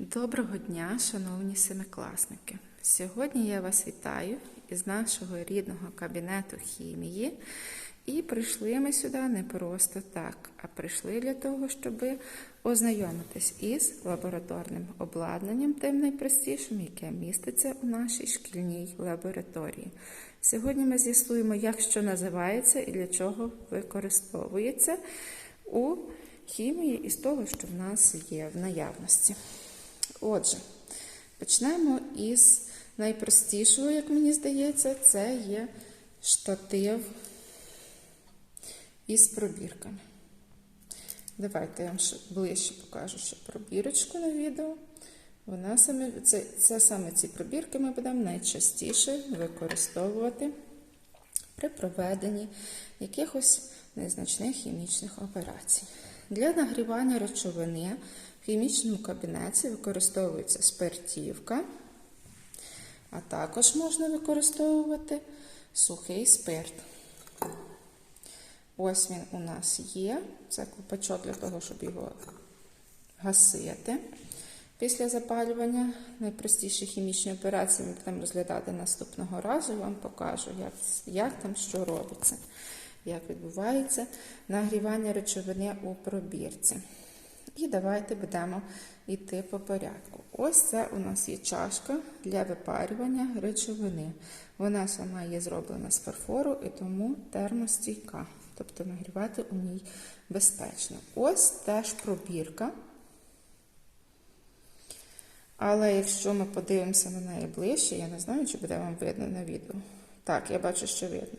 Доброго дня, шановні семикласники! Сьогодні я вас вітаю із нашого рідного кабінету хімії. І прийшли ми сюди не просто так, а прийшли для того, щоб ознайомитись із лабораторним обладнанням, тим найпростішим, яке міститься у нашій шкільній лабораторії. Сьогодні ми з'ясуємо, як що називається і для чого використовується у хімії із того, що в нас є в наявності. Отже, почнемо із найпростішого, як мені здається, це є штатив із пробірками. Давайте я вам ближче покажу ще пробірочку на відео. Вона саме, це, це саме ці пробірки ми будемо найчастіше використовувати при проведенні якихось незначних хімічних операцій. Для нагрівання речовини хімічному кабінеті використовується спиртівка, а також можна використовувати сухий спирт. Ось він у нас є. Це купачок для того, щоб його гасити. Після запалювання найпростіші хімічні операції ми будемо розглядати наступного разу. Я вам покажу, як, як там що робиться, як відбувається нагрівання речовини у пробірці. І давайте будемо йти по порядку. Ось це у нас є чашка для випарювання речовини. Вона сама є зроблена з фарфору і тому термостійка. Тобто нагрівати у ній безпечно. Ось теж пробірка. Але якщо ми подивимося на неї ближче, я не знаю, чи буде вам видно на відео. Так, я бачу, що видно.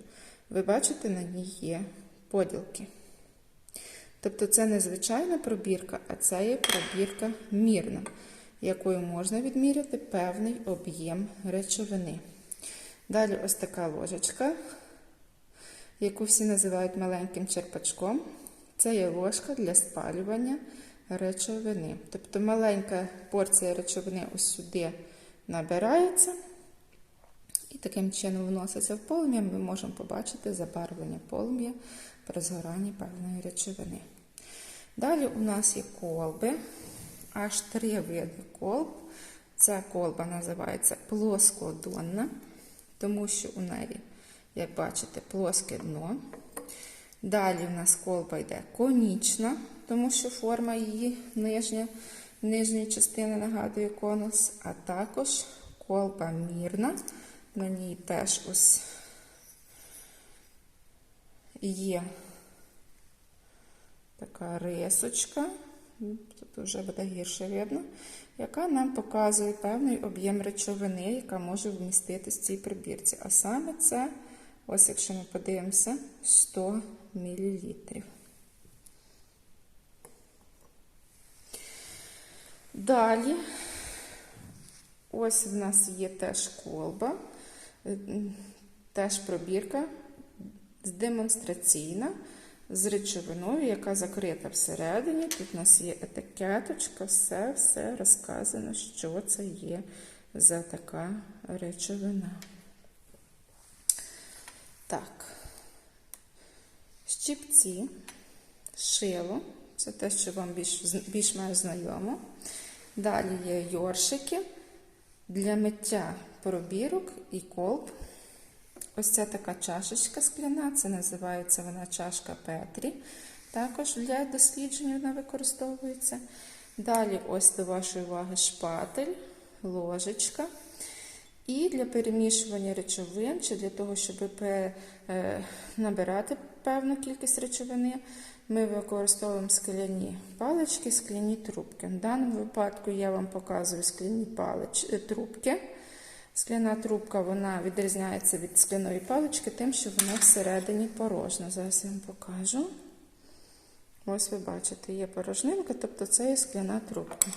Ви бачите, на ній є поділки. Тобто це не звичайна пробірка, а це є пробірка мірна, якою можна відміряти певний об'єм речовини. Далі ось така ложечка, яку всі називають маленьким черпачком. Це є ложка для спалювання речовини. Тобто маленька порція речовини ось сюди набирається. І таким чином вноситься в полум'я, ми можемо побачити забарвлення полум'я при згоранні певної речовини. Далі у нас є колби, аж три види колб. Ця колба називається плоскодонна, тому що у неї, як бачите, плоске дно. Далі у нас колба йде конічна, тому що форма її нижня, нижньої частини нагадує конус, а також колба мірна. На ній теж ось є така рисочка, тут вже буде гірше видно, яка нам показує певний об'єм речовини, яка може вміститись в цій прибірці. А саме це, ось якщо ми подивимося, 100 мл. Далі, ось в нас є теж колба, теж пробірка. Демонстраційна з речовиною, яка закрита всередині. Тут у нас є етикеточка, все, все розказано, що це є за така речовина. Так, щипці, шило, це те, що вам більш, більш-менш знайомо. Далі є йоршики для миття пробірок і колб. Ось ця така чашечка скляна, це називається вона чашка Петрі. Також для досліджень вона використовується. Далі, ось до вашої уваги, шпатель, ложечка. І для перемішування речовин, чи для того, щоб набирати певну кількість речовини, ми використовуємо скляні палички, скляні трубки. В даному випадку я вам показую скляні палич, трубки. Скляна трубка вона відрізняється від скляної палички, тим, що вона всередині порожна. Зараз я вам покажу. Ось ви бачите, є порожнинка, тобто це є скляна трубка.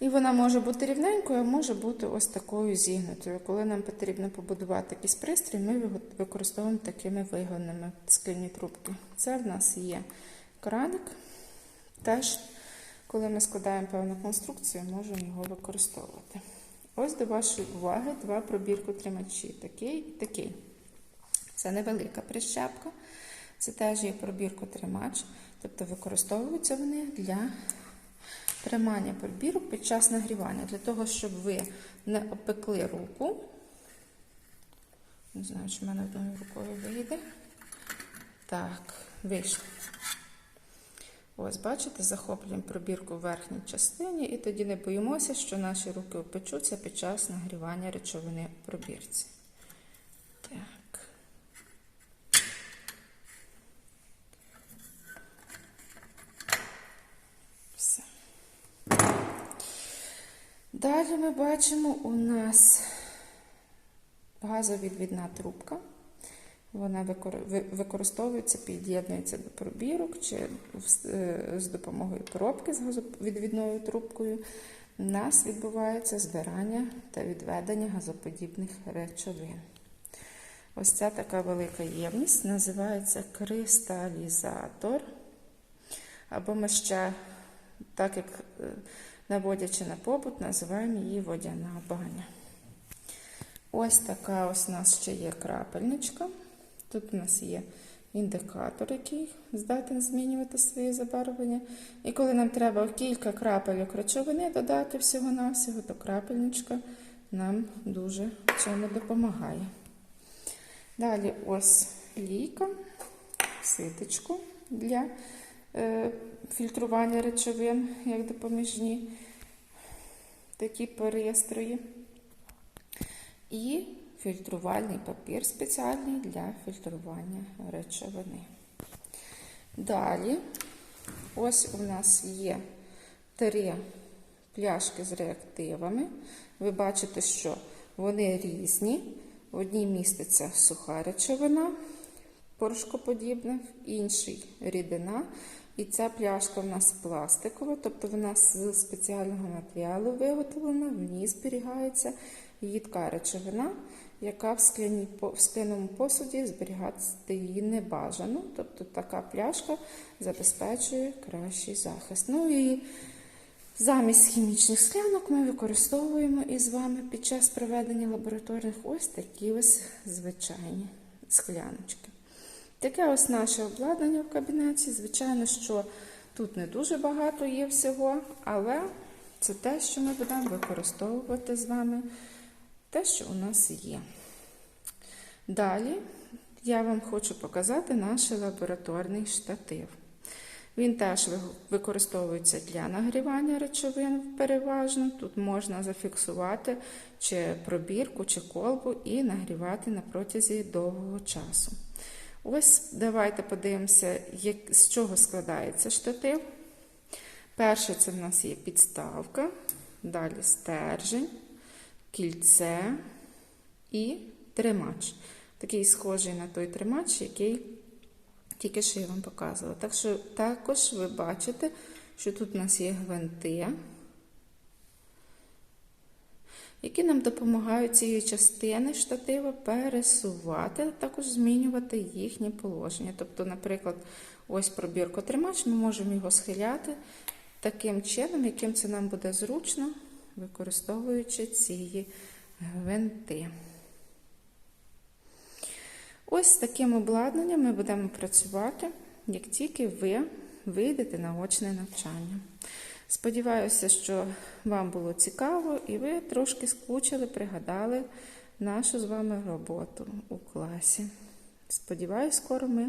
І вона може бути рівненькою, а може бути ось такою зігнутою. Коли нам потрібно побудувати якийсь пристрій, ми використовуємо такими вигонними скляні трубки. Це в нас є краник. Теж, коли ми складаємо певну конструкцію, можемо його використовувати. Ось до вашої уваги два пробірку-тримачі. Такий і такий. Це невелика прищепка. Це теж є пробірку-тримач. Тобто використовуються вони для тримання пробірок під час нагрівання, для того, щоб ви не опекли руку. Не знаю, чи в мене одною рукою вийде. Так, вийшло. Ось, бачите, захоплюємо пробірку в верхній частині, і тоді не боїмося, що наші руки опечуться під час нагрівання речовини у пробірці. Так. Все. Далі ми бачимо у нас газовідвідна трубка. Вона використовується, під'єднується до пробірок чи е, з допомогою коробки з газовідвідною трубкою. У нас відбувається збирання та відведення газоподібних речовин. Ось ця така велика ємність називається кристалізатор. Або ми ще, так як е, наводячи на побут, називаємо її водяна баня. Ось така ось у нас ще є крапельничка. Тут у нас є індикатор, який здатен змінювати своє забарвлення. І коли нам треба кілька крапельок речовини додати всього-навсього, то крапельничка нам дуже в цьому допомагає. Далі ось лійка, ситочку для е, фільтрування речовин, як допоміжні такі пристрої. І фільтрувальний папір спеціальний для фільтрування речовини. Далі, ось у нас є три пляшки з реактивами. Ви бачите, що вони різні. В одній міститься суха речовина, порошкоподібна, в іншій рідина. І ця пляшка в нас пластикова, тобто вона з спеціального матеріалу виготовлена, в ній зберігається їдка речовина, яка в, скляні, в скляному посуді зберігати її не бажано. Тобто така пляшка забезпечує кращий захист. Ну і замість хімічних склянок ми використовуємо із вами під час проведення лабораторних ось такі ось звичайні скляночки. Таке ось наше обладнання в кабінеті. Звичайно, що тут не дуже багато є всього, але це те, що ми будемо використовувати з вами, те, що у нас є. Далі я вам хочу показати наш лабораторний штатив. Він теж використовується для нагрівання речовин переважно. Тут можна зафіксувати чи пробірку, чи колбу і нагрівати на протязі довгого часу. Ось давайте подивимося, як, з чого складається штатив. Перше, це в нас є підставка, далі стержень, кільце і тримач. Такий схожий на той тримач, який тільки що я вам показувала. Так що також ви бачите, що тут у нас є гвинти, які нам допомагають цієї частини штатива пересувати, а також змінювати їхнє положення. Тобто, наприклад, ось пробіркотримач, ми можемо його схиляти таким чином, яким це нам буде зручно, використовуючи ці гвинти. Ось з таким обладнанням ми будемо працювати, як тільки ви вийдете на очне навчання. Сподіваюся, що вам було цікаво і ви трошки скучили, пригадали нашу з вами роботу у класі. Сподіваюсь, скоро ми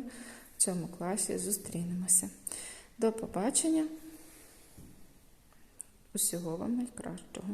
в цьому класі зустрінемося. До побачення. Усього вам найкращого.